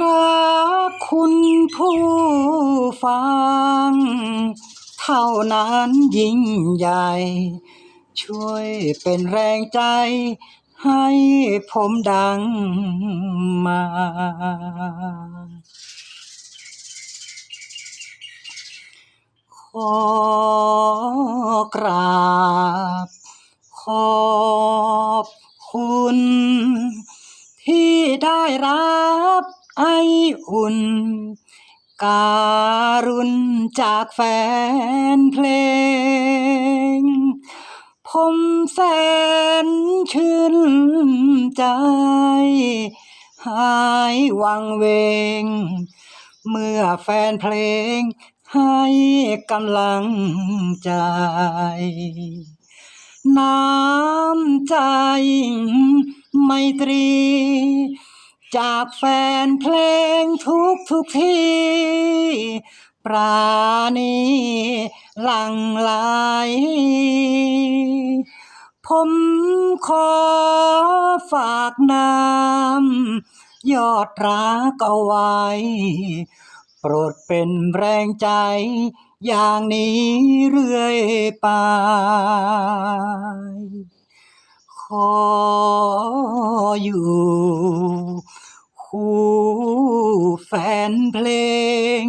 ระคุณผู้ฟัง เท่านั้นยิ่งใหญ่ ช่วยเป็นแรงใจ ให้ผมดังมา ขอกราบ ขอ อุ่น การุณจากแฟนเพลง ผมแสนชื่นใจ หายวังเวง เมื่อแฟนเพลงให้กำลังใจ น้ำใจไมตรี จากแฟนเพลงทุกทุกที่ ปราณีหลังไหลผมขอฝากน้ำยอดรักเอาไว้ โปรดเป็นแรงใจ อย่างนี้เรื่อยไปขออยู่ คู่แฟนเพลง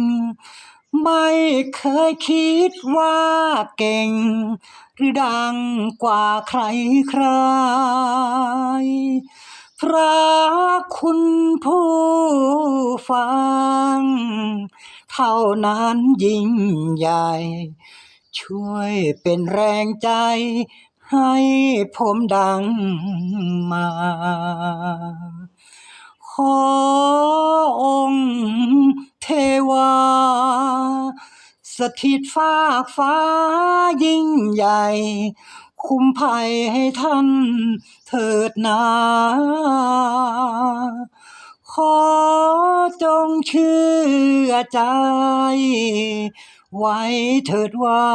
ไม่เคยคิดว่าเก่ง หรือดังกว่าใครใคร พระคุณผู้ฟัง เท่านั้นยิ่งใหญ่ ช่วยเป็นแรงใจให้ผมดังมา อองค์เทวา สถิตฟากฟ้ายิ่งใหญ่ คุ้มภัยให้ท่านเถิดนาขอจงเชื่อใจ ไว้เถิดว่า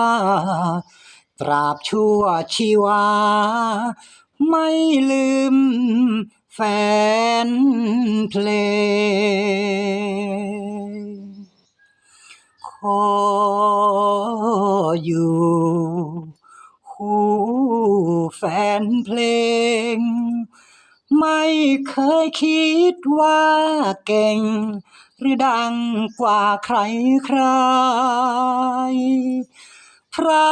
ตราบชั่วชีวา ไม่ลืม แฟนเพลง ขออยู่คู่แฟนเพลง ไม่เคยคิดว่าเก่ง หรือดังกว่าใครใคร พระ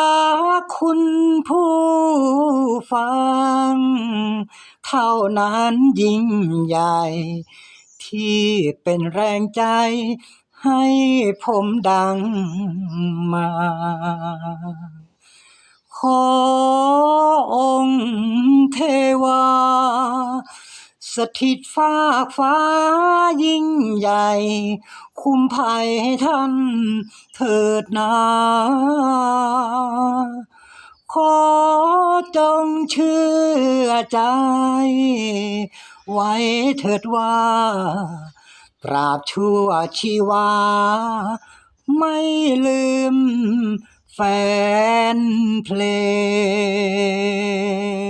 คุณผู้ฟัง เท่านั้นยิ่งใหญ่ ที่เป็นแรงใจให้ผมดังมา ขอองค์เทวา สถิตฟ้าฟ้ายิ่งใหญ่ คุ้มภัยให้ท่านเถิดนาขอจงเชื่อใจ ไว้เถิดว่าตราบชั่วชีวา ไม่ลืมแฟนเพลง